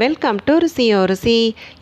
Welcome to ருசியோ ருசி.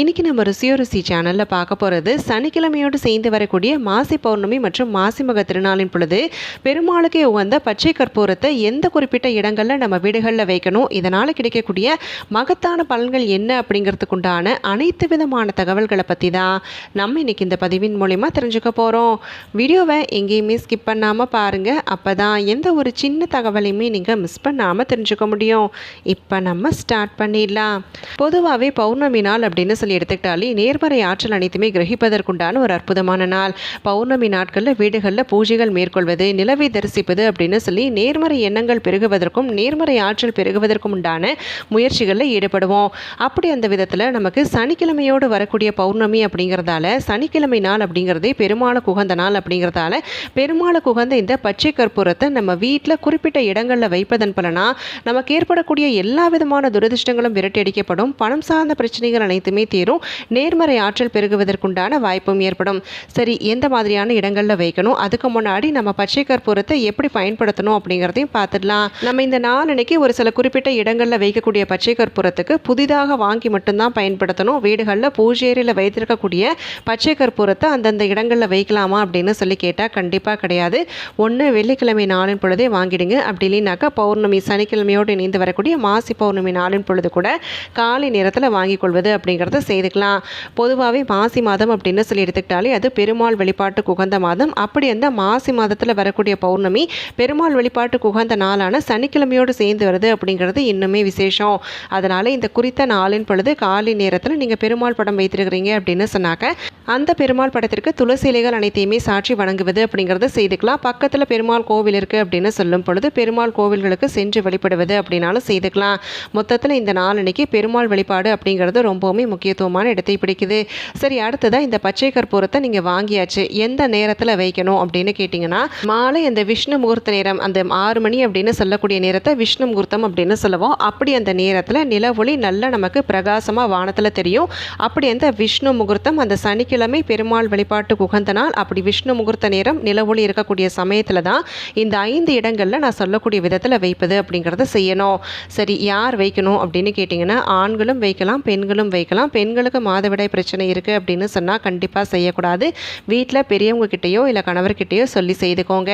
இன்றைக்கி நம்ம ருசியோ ருசி சேனலில் பார்க்க போகிறது சனிக்கிழமையோடு சேர்ந்து வரக்கூடிய மாசி பௌர்ணமி மற்றும் மாசிமக திருநாளின் பொழுது பெருமாளுக்கே உகந்த பச்சை கற்பூரத்தை எந்த குறிப்பிட்ட இடங்களில் நம்ம வீடுகளில் வைக்கணும் இதனால் கிடைக்கக்கூடிய மகத்தான பலன்கள் என்ன அப்படிங்கிறதுக்குண்டான அனைத்து விதமான தகவல்களை பற்றி தான் நம்ம இன்றைக்கி இந்த பதிவின் மூலிமா தெரிஞ்சுக்க போகிறோம் வீடியோவை எங்கேயுமே ஸ்கிப் பண்ணாமல் பாருங்கள் அப்போ தான் எந்த ஒரு சின்ன தகவலையுமே நீங்கள் மிஸ் பண்ணாமல் தெரிஞ்சுக்க முடியும். இப்போ நம்ம ஸ்டார்ட் பண்ணிடலாம். பொதுவாகவே பௌர்ணமி நாள் அப்படின்னு சொல்லி எடுத்துக்கிட்டாலே நேர்மறை ஆற்றல் அனைத்துமே கிரகிப்பதற்குண்டான ஒரு அற்புதமான நாள். பௌர்ணமி நாட்களில் வீடுகளில் பூஜைகள் மேற்கொள்வது நிலவை தரிசிப்பது அப்படின்னு சொல்லி நேர்மறை எண்ணங்கள் பெருகுவதற்கும் நேர்மறை ஆற்றல் பெருகுவதற்கும் உண்டான முயற்சிகளில் ஈடுபடுவோம். அப்படி அந்த விதத்தில் நமக்கு சனிக்கிழமையோடு வரக்கூடிய பௌர்ணமி அப்படிங்கிறதால சனிக்கிழமை நாள் அப்படிங்கிறதே பெருமாளுக்கு உகந்த நாள் அப்படிங்கிறதால பெருமாளுக்கு உகந்த இந்த பச்சை கற்பூரத்தை நம்ம வீட்டில் குறிப்பிட்ட இடங்களில் வைப்பதன் பலனா நமக்கு ஏற்படக்கூடிய எல்லா விதமான துரதிர்ஷ்டங்களும் விரட்டி அடிக்கப்படும் பணம் சார்ந்த பிரச்சனைகள் அனைத்துமே தீரும். நேர்மறை ஆற்றல் பெருகுவதற்குண்டான வாய்ப்பும் ஏற்படும். சரி எந்த மாதிரியான இடங்களில் வைக்கணும்? அதுக்கு முன்னாடி நம்ம பச்சை கற்பூரத்தை எப்படி பயன்படுத்தணும் அப்படிங்கிறதையும் பார்த்துடலாம். நம்ம இந்த நாளனைக்கு ஒரு சில குறிப்பிட்ட இடங்களில் வைக்கக்கூடிய பச்சை கற்பூரத்துக்கு புதிதாக வாங்கி மட்டும்தான் பயன்படுத்தணும். வீடுகளில் பூஜேரியில் வைத்திருக்கக்கூடிய பச்சை கற்பூரத்தை அந்தந்த இடங்களில் வைக்கலாமா அப்படின்னு சொல்லி கேட்டால் கண்டிப்பாக கிடையாது. ஒன்று வெள்ளிக்கிழமை நாளின் பொழுதே வாங்கிடுங்க. அப்படி இல்லைனாக்கா பௌர்ணமி சனிக்கிழமையோடு இணைந்து வரக்கூடிய மாசி பௌர்ணமி நாளின் பொழுது கூட காலை நேரத்தில் வாங்கிக் கொள்வது அப்படிங்கிறத செய்துக்கலாம். பொதுவாகவே மாசி மாதம் அப்படின்னு சொல்லி எடுத்துக்கிட்டாலே அது பெருமாள் வழிபாட்டுக்கு உகந்த மாதம். அப்படி அந்த மாசி மாதத்தில் வரக்கூடிய பௌர்ணமி பெருமாள் வழிபாட்டுக்கு உகந்த நாளான சனிக்கிழமையோடு சேர்ந்து வருது அப்படிங்கிறது இன்னுமே விசேஷம். அதனால் இந்த குறித்த நாளின் பொழுது காலை நேரத்தில் நீங்கள் பெருமாள் படம் வைத்திருக்கிறீங்க அப்படின்னு சொன்னாக்க அந்த பெருமாள் படத்திற்கு துளசி இலைகள் அனைத்தையுமே சாட்சி வணங்குவது அப்படிங்கிறத செய்துக்கலாம். பக்கத்தில் பெருமாள் கோவில் இருக்குது அப்படின்னு சொல்லும் பொழுது பெருமாள் கோவில்களுக்கு சென்று வழிபடுவது அப்படின்னாலும் செய்துக்கலாம். மொத்தத்தில் இந்த நாளன்னைக்கு பெருமாள் வழிபாடு அப்படிங்கிறது ரொம்பவுமே முக்கியத்துவமான இடத்தை பிடிக்குது. சரி அடுத்ததாக இந்த பச்சை கற்பூரத்தை நீங்கள் வாங்கியாச்சு எந்த நேரத்தில் வைக்கணும் அப்படின்னு கேட்டிங்கன்னா மாலை அந்த விஷ்ணு முகூர்த்த நேரம் அந்த ஆறு மணி அப்படின்னு சொல்லக்கூடிய நேரத்தை விஷ்ணு முகூர்த்தம் அப்படின்னு சொல்லுவோம். அப்படி அந்த நேரத்தில் நிலவொளி நல்லா நமக்கு பிரகாசமாக வானத்தில் தெரியும். அப்படி அந்த விஷ்ணு முகூர்த்தம் அந்த சனிக்கிழமை பெருமாள் வழிபாட்டுக்கு உகந்த நாள் அப்படி விஷ்ணு முகூர்த்த நேரம் நிலவொளி இருக்கக்கூடிய சமயத்தில் தான் இந்த ஐந்து இடங்களில் நான் சொல்லக்கூடிய விதத்தில் வைப்பது அப்படிங்கிறத செய்யணும். சரி யார் வைக்கணும் அப்படின்னு கேட்டிங்கன்னா ஆண்களும் வைக்கலாம் பெண்களும் வைக்கலாம். பெண்களுக்கு மாதவிடாய் பிரச்சனை இருக்குது அப்படின்னு சொன்னால் கண்டிப்பாக செய்யக்கூடாது. வீட்டில் பெரியவங்க கிட்டேயோ இல்லை கணவர்கிட்டேயோ சொல்லி செய்துக்கோங்க.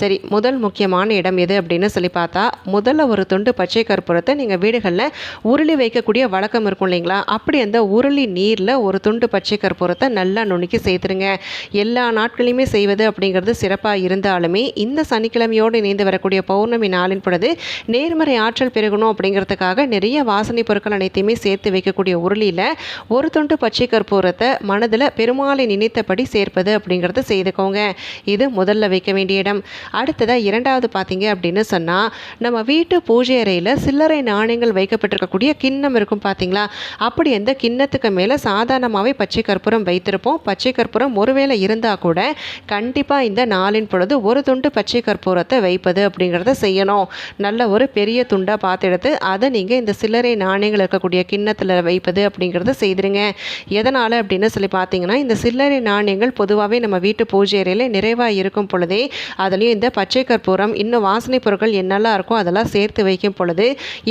சரி முதல் முக்கியமான இடம் எது அப்படின்னு சொல்லி பார்த்தா முதல்ல ஒரு துண்டு பச்சை கற்பூரத்தை நீங்கள் வீடுகளில் உருளி வைக்கக்கூடிய வழக்கம் இருக்கும் இல்லைங்களா? அப்படி அந்த உருளி நீரில் ஒரு துண்டு பச்சை கற்பூரத்தை நல்லா நுணுக்கி சேர்த்துருங்க. எல்லா நாட்களையுமே செய்வது அப்படிங்கிறது சிறப்பாக இருந்தாலுமே இந்த சனிக்கிழமையோடு இணைந்து வரக்கூடிய பௌர்ணமி நாளின் பொழுது நேர்மறை ஆற்றல் பெருகணும் அப்படிங்கிறதுக்காக நிறைய வாசனை பொருட்கள் அனைத்தையுமே சேர்த்து வைக்கக்கூடிய உருளியில் ஒரு துண்டு பச்சை கற்பூரத்தை மனதில் பெருமாளை நினைத்தபடி சேர்ப்பது அப்படிங்கிறத செய்துக்கோங்க. இது முதல்ல வைக்க வேண்டிய இடம். அடுத்ததாக இரண்டாவது பார்த்தீங்க அப்படின்னு சொன்னால் நம்ம வீட்டு பூஜை அறையில் சில்லறை நாணயங்கள் வைக்கப்பட்டிருக்கக்கூடிய கிண்ணம் இருக்கும் பார்த்தீங்களா அப்படி அந்த கிண்ணத்துக்கு மேலே சாதாரணமாகவே பச்சை கற்பூரம் வைத்திருப்போம். பச்சை கற்பூரம் ஒருவேளை இருந்தால் கூட கண்டிப்பாக இந்த நாளின் பொழுது ஒரு துண்டு பச்சை கற்பூரத்தை வைப்பது அப்படிங்கிறத செய்யணும். நல்ல ஒரு பெரிய துண்டாக பார்த்து எடுத்து அதை நீங்கள் இந்த சில்லறை நாணயங்கள் இருக்கக்கூடிய கிண்ணத்தில் வைப்பது அப்படிங்கிறத செய்திருங்க. எதனால் அப்படின்னு சொல்லி பார்த்தீங்கன்னா இந்த சில்லறை நாணயங்கள் பொதுவாகவே நம்ம வீட்டு பூஜை அறையில் நிறைவாக இருக்கும் பொழுதே அதுலேயும் இந்த பச்சை கற்பூரம் இன்னும் வாசனை பொருட்கள் என்னெல்லாம் இருக்கோ அதெல்லாம் சேர்த்து வைக்கும் பொழுது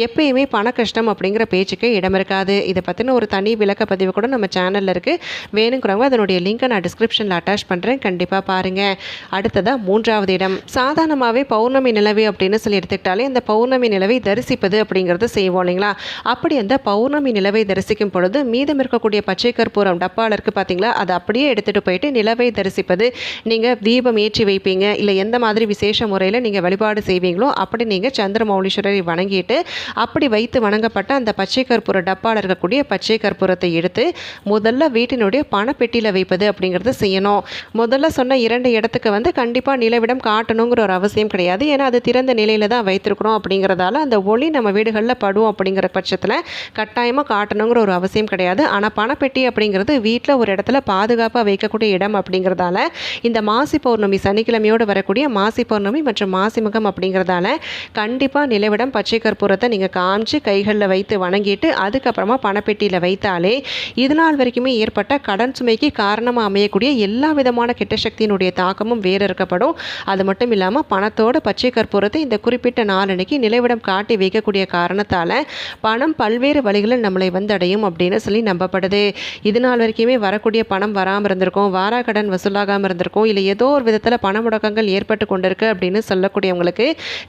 எப்பயுமே பண கஷ்டம் அப்படிங்கிற பேச்சுக்கு இடம் இருக்காது. இதை பற்றின ஒரு தனி விளக்க பதிவு கூட நம்ம சேனலில் இருக்குது வேணுங்கிறவங்க அதனுடைய லிங்கை நான் டிஸ்கிரிப்ஷனில் அட்டாச் பண்ணுறேன் கண்டிப்பாக பாருங்கள் அடுத்ததாக மூன்றாவது இடம். சாதாரணமாகவே பௌர்ணமி நிலவு அப்படின்னு சொல்லி எடுத்துக்கிட்டாலே அந்த பௌர்ணமி நிலவை தரிசிப்பது அப்படிங்கிறது செய்வோம் இல்லைங்களா? அப்படி இந்த பௌர்ணமி நிலவை தரிசிக்கும் பொழுது மீதம் இருக்கக்கூடிய பச்சை கற்பூரம் டப்பாவில் இருக்குது பார்த்தீங்களா அதை அப்படியே எடுத்துகிட்டு போயிட்டு நிலவை தரிசிப்பது. நீங்கள் தீபம் ஏற்றி வைப்பீங்க. இல்லை எந்த மாதிரி விசேஷ முறையில் நீங்கள் வழிபாடு செய்வீங்களோ அப்படி நீங்கள் சந்திரமௌலீஸ்வரரை வணங்கிட்டு அப்படி வைத்து வணங்கப்பட்ட அந்த பச்சை கற்பூர டப்பாவில் இருக்கக்கூடிய பச்சை கற்பூரத்தை எடுத்து முதல்ல வீட்டினுடைய பணப்பெட்டியில் வைப்பது அப்படிங்கிறத செய்யணும். முதல்ல சொன்ன இரண்டு இடத்துக்கு வந்து கண்டிப்பாக நிலவிடம் காட்டணுங்கிற ஒரு அவசியம் கிடையாது. ஏன்னா அது திறந்த நிலையில் தான் வைத்திருக்கிறோம் அப்படிங்கிறதால அந்த ஒளி நம்ம வீடுகளில் படும் அப்படிங்கிற பட்சத்தில் கட்டாயமாக காட்டணுங்கிற ஒரு அவசியம் கிடையாது. ஆனால் பணப்பெட்டி அப்படிங்கிறது வீட்டில் ஒரு இடத்துல பாதுகாப்பாக வைக்கக்கூடிய இடம் அப்படிங்கிறதால இந்த மாசி பௌர்ணமி சனிக்கிழமையோடு வரக்கூடிய மாசி பௌர்ணமி மற்றும் மாசிமுகம் அப்படிங்கிறதால கண்டிப்பாக நிலவிடம் பச்சை கற்பூரத்தை நீங்கள் காமிச்சு கைகளில் வைத்து வணங்கிட்டு அதுக்கப்புறமா பணப்பெட்டியில் வைத்தாலே இது நாள் வரைக்குமே ஏற்பட்ட கடன் சுமைக்கு காரணமாக அமையக்கூடிய எல்லா விதமான கெட்ட சக்தியினுடைய தாக்கமும் வேறு இருக்கப்படும் அது மட்டும் இல்லாமல் பணத்தோட பச்சை கற்பூரத்தை இந்த குறிப்பிட்ட நாளன்னைக்கு நிலவிடம் காட்டி வைக்கக்கூடிய காரணத்தால் பணம் பல்வேறு பல்வேறு வழிகளில் நம்மளை வந்தடையும் அப்படின்னு சொல்லி நம்பப்படுது. இது நாள் வரைக்குமே வரக்கூடிய பணம் வராமல் இருந்திருக்கும். வாரா கடன் வசூலாகாமல் இருந்திருக்கும். இல்லை ஏதோ ஒரு விதத்தில் பண முடக்கங்கள் ஏற்பட்டு கொண்டிருக்கு அப்படின்னு சொல்லக்கூடியவங்களுக்கு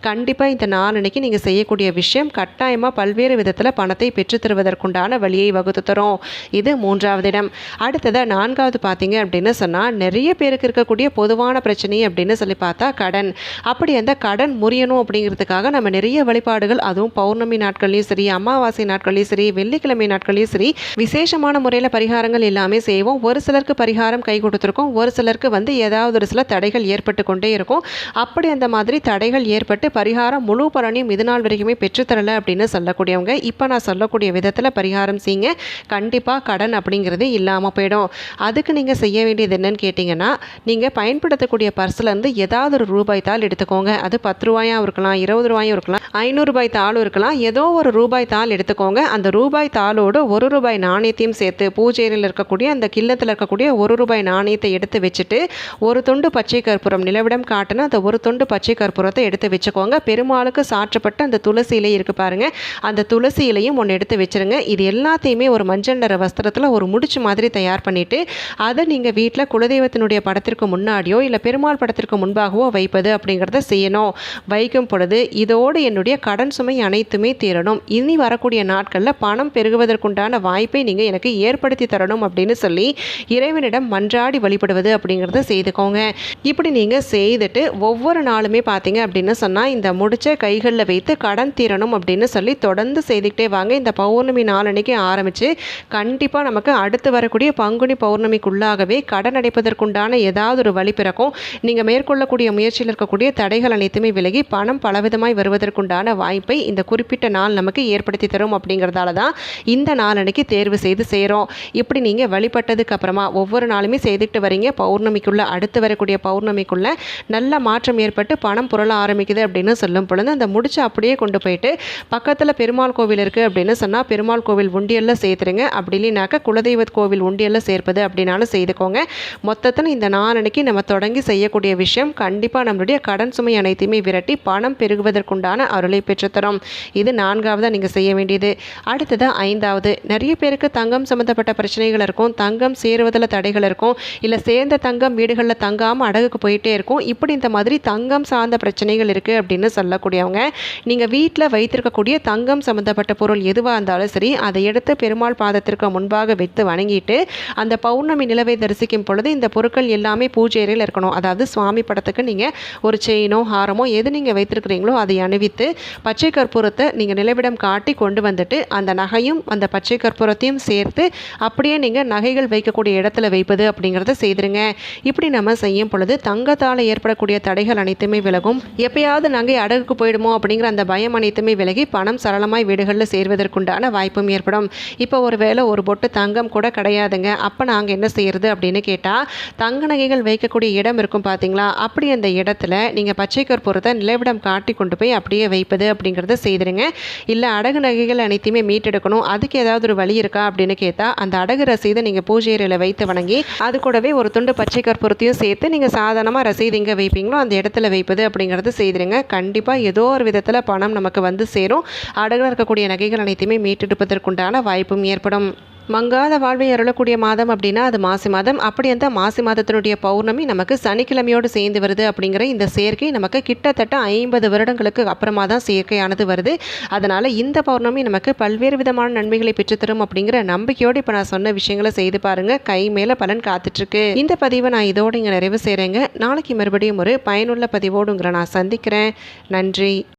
கண்டிப்பாக இந்த நாளன்னைக்கு நீங்கள் செய்யக்கூடிய விஷயம் கட்டாயமாக பல்வேறு விதத்தில் பணத்தை பெற்றுத்தருவதற்குண்டான வழியை வகுத்து தரும். இது மூன்றாவது இடம். அடுத்ததாக நான்காவது பார்த்தீங்க அப்படின்னு சொன்னால் நிறைய பேருக்கு இருக்கக்கூடிய பொதுவான பிரச்சனை அப்படின்னு சொல்லி பார்த்தா கடன். அப்படி அந்த கடன் முறியணும் அப்படிங்கிறதுக்காக நம்ம நிறைய வழிபாடுகள் அதுவும் பௌர்ணமி நாட்கள்லையும் சரி அமாவாசை நாட்கள் நாட்களையும் சரி வெள்ளிக்கிழமை நாட்களையும் சரி விசேஷமான முறையில் பரிகாரங்கள் எல்லாமே செய்வோம். ஒரு சிலருக்கு பரிகாரம் கை கொடுத்துருக்கோம். ஒரு சிலருக்கு வந்து ஏதாவது ஒரு சில தடைகள் ஏற்பட்டு கொண்டே இருக்கும். அப்படி அந்த மாதிரி தடைகள் ஏற்பட்டு பரிகாரம் முழு பலனையும் இது நாள் வரைக்குமே பெற்றுத்தரலை அப்படின்னு சொல்லக்கூடியவங்க இப்போ நான் சொல்லக்கூடிய விதத்தில் பரிகாரம் செய்யுங்க. கண்டிப்பாக கடன் அப்படிங்கிறது இல்லாமல் போயிடும். அதுக்கு நீங்கள் செய்ய வேண்டியது என்னன்னு கேட்டிங்கன்னா நீங்கள் பயன்படுத்தக்கூடிய பர்ஸ்லேருந்து ஏதாவது ஒரு ரூபாய் தாள் எடுத்துக்கோங்க. அது பத்து ரூபாயும் இருக்கலாம் இருபது ரூபாயும் இருக்கலாம் ஐநூறுரூபாய் தாளும் இருக்கலாம். ஏதோ ஒரு ரூபாய் தாள் எடுத்துக்கோங்க. அந்த ரூபாய் தாளோடு ஒரு ரூபாய் நாணயத்தையும் சேர்த்து பூஜையில் இருக்கக்கூடிய அந்த கிள்ளத்தில் இருக்கக்கூடிய ஒரு ரூபாய் நாணயத்தை எடுத்து வச்சுட்டு ஒரு துண்டு பச்சை கற்பூரம் நிலவிடம் காட்டின அந்த ஒரு துண்டு பச்சை கற்பூரத்தை எடுத்து வச்சுக்கோங்க. பெருமாளுக்கு சாற்றப்பட்ட அந்த துளசி இலை இருக்குது பாருங்கள் அந்த துளசி இலையும் ஒன்று எடுத்து வச்சுருங்க. இது எல்லாத்தையுமே ஒரு மஞ்சள் நிற வஸ்திரத்தில் ஒரு முடிச்சு மாதிரி தயார் பண்ணிவிட்டு அதை நீங்கள் வீட்டில் குலதெய்வத்தினுடைய படத்திற்கு முன்னாடியோ இல்லை பெருமாள் படத்திற்கு முன்பாகவோ வைப்பது அப்படிங்கிறத செய்யணும். வைக்கும் பொழுது இதோடு என்னுடைய கடன் சுமை அனைத்துமே தீரணும். இனி வரக்கூடிய நாட்களில் பணம் பெருகுவதற்குண்டான வாய்ப்பை நீங்கள் எனக்கு ஏற்படுத்தி தரணும் அப்படின்னு சொல்லி இறைவனிடம் மன்றாடி வழிபடுவது அப்படிங்கிறத செய்துக்கோங்க. இப்படி நீங்கள் செய்துட்டு ஒவ்வொரு நாளுமே பார்த்தீங்க அப்படின்னு சொன்னால் இந்த முடிச்ச கைகளில் வைத்து கடன் தீரணும் அப்படின்னு சொல்லி தொடர்ந்து செய்துக்கிட்டே வாங்க. இந்த பௌர்ணமி நாளன்னைக்கு ஆரம்பித்து கண்டிப்பாக நமக்கு அடுத்து வரக்கூடிய பங்குனி பௌர்ணமிக்குள்ளாகவே கடன் அடைப்பதற்குண்டான ஏதாவது ஒரு வழி பிறக்கும். நீங்கள் மேற்கொள்ளக்கூடிய முயற்சியில் இருக்கக்கூடிய தடைகள் அனைத்துமே விலகி பணம் பலவிதமாய் வருவதற்குண்டான வாய்ப்பை இந்த குறிப்பிட்ட நாள் நமக்கு ஏற்படுத்தி தரும் அப்படிங்கிறதால தான் இந்த நாளன்னைக்கு தேர்வு செய்து செய்கிறோம் இப்படி நீங்கள் வழிபட்டதுக்கு அப்புறமா ஒவ்வொரு நாளுமே செய்துட்டு வரீங்க. பௌர்ணமிக்குள்ளே அடுத்து வரக்கூடிய பௌர்ணமிக்குள்ளே நல்ல மாற்றம் ஏற்பட்டு பணம் புரள ஆரம்பிக்குது அப்படின்னு சொல்லும் பொழுது அந்த முடிச்சு அப்படியே கொண்டு போயிட்டு பக்கத்தில் பெருமாள் கோவில் இருக்குது அப்படின்னு சொன்னால் பெருமாள் கோவில் உண்டியலில் சேர்த்துருங்க. அப்படி இல்லைனாக்கா குலதெய்வ கோவில் உண்டியலில் சேர்ப்பது அப்படின்னாலும் செய்துக்கோங்க. மொத்தத்தில் இந்த நாளன்னைக்கு நம்ம தொடங்கி செய்யக்கூடிய விஷயம் கண்டிப்பாக நம்மளுடைய கடன் சுமை அனைத்தையுமே விரட்டி பணம் பெருகுவதற்குண்டான அருளை பெற்றுத்தரும். இது நான்காவதாக நீங்கள் செய்ய வேண்டியது. அடுத்தது ஐந்தாவது. நிறைய பேருக்கு தங்கம் சம்மந்தப்பட்ட பிரச்சனைகள் இருக்கும். தங்கம் சேருவதில் தடைகள் இருக்கும். இல்லை சேர்ந்த தங்கம் வீடுகளில் தங்காமல் அடகுக்கு போயிட்டே இருக்கும். இப்படி இந்த மாதிரி தங்கம் சார்ந்த பிரச்சனைகள் இருக்குது அப்படின்னு சொல்லக்கூடியவங்க நீங்கள் வீட்டில் வைத்திருக்கக்கூடிய தங்கம் சம்மந்தப்பட்ட பொருள் எதுவாக இருந்தாலும் சரி அதை எடுத்து பெருமாள் பாதத்திற்கு முன்பாக வைத்து வணங்கிட்டு அந்த பௌர்ணமி நிலவை தரிசிக்கும் பொழுது இந்த பொருட்கள் எல்லாமே பூஜை அறையில் இருக்கணும். அதாவது சுவாமி படத்துக்கு நீங்கள் ஒரு செயினோ ஹாரமோ எது நீங்கள் வைத்திருக்கிறீங்களோ அதை அணிவித்து பச்சை கற்பூரத்தை நீங்கள் நிலவிடம் காட்டி கொண்டு வந்துட்டு அந்த நகையும் அந்த பச்சை கற்பூரத்தையும் சேர்த்து அப்படியே நீங்கள் நகைகள் வைக்கக்கூடிய இடத்துல வைப்பது அப்படிங்கிறத செய்திருங்க. இப்படி நம்ம செய்யும் பொழுது தங்கத்தால் ஏற்படக்கூடிய தடைகள் அனைத்துமே விலகும். எப்பயாவது நகை அடகுக்கு போயிடுமோ அப்படிங்கிற அந்த பயம் அனைத்துமே விலகி பணம் சரளமாய் வீடுகளில் சேர்வதற்குண்டான வாய்ப்பும் ஏற்படும். இப்போ ஒரு வேளை ஒரு பொட்டு தங்கம் கூட கிடையாதுங்க. அப்போ நாங்கள் என்ன செய்யறது அப்படின்னு கேட்டால் தங்க நகைகள் வைக்கக்கூடிய இடம் இருக்கும் பார்த்தீங்களா அப்படி அந்த இடத்துல நீங்கள் பச்சை கற்பூரத்தை நிலவிடம் காட்டி கொண்டு போய் அப்படியே வைப்பது அப்படிங்கிறத செய்திருங்க. இல்லை அடகு நகைகள் அனைத்தையுமே மீட்டெடுக்கணும். அதுக்கு ஏதாவது ஒரு வழி இருக்கா அப்படின்னு கேட்டால் அந்த அடகு ரசீதை நீங்கள் பூஜை அறையில் வைத்து வணங்கி அது கூடவே ஒரு துண்டு பச்சை கற்பூரத்தையும் சேர்த்து நீங்கள் சாதாரணமாக ரசீது எங்கே வைப்பீங்களோ அந்த இடத்துல வைப்பது அப்படிங்கிறது செய்திருங்க. கண்டிப்பாக ஏதோ ஒரு விதத்தில் பணம் நமக்கு வந்து சேரும். அடகுல இருக்கக்கூடிய நகைகள் அனைத்தையுமே மீட்டெடுப்பதற்குண்டான வாய்ப்பும் ஏற்படும். மங்காத வாழ்வை அருளக்கூடிய மாதம் அப்படின்னா அது மாசி மாதம். அப்படி அந்த மாசி மாதத்தினுடைய பௌர்ணமி நமக்கு சனிக்கிழமையோடு சேர்ந்து வருது அப்படிங்கிற இந்த சேர்க்கை நமக்கு கிட்டத்தட்ட ஐம்பது வருடங்களுக்கு அப்புறமா தான் சேர்க்கையானது வருது. அதனால் இந்த பௌர்ணமி நமக்கு பல்வேறு விதமான நன்மைகளை பெற்றுத்தரும் அப்படிங்கிற நம்பிக்கையோடு இப்போ நான் சொன்ன விஷயங்களை செய்து பாருங்கள் கை மேலே பலன் காத்துட்ருக்கு. இந்த பதிவை நான் இதோடு இங்கே நிறைவு செய்கிறேங்க நாளைக்கு மறுபடியும் ஒரு பயனுள்ள பதிவோடுங்கிற நான் சந்திக்கிறேன். நன்றி.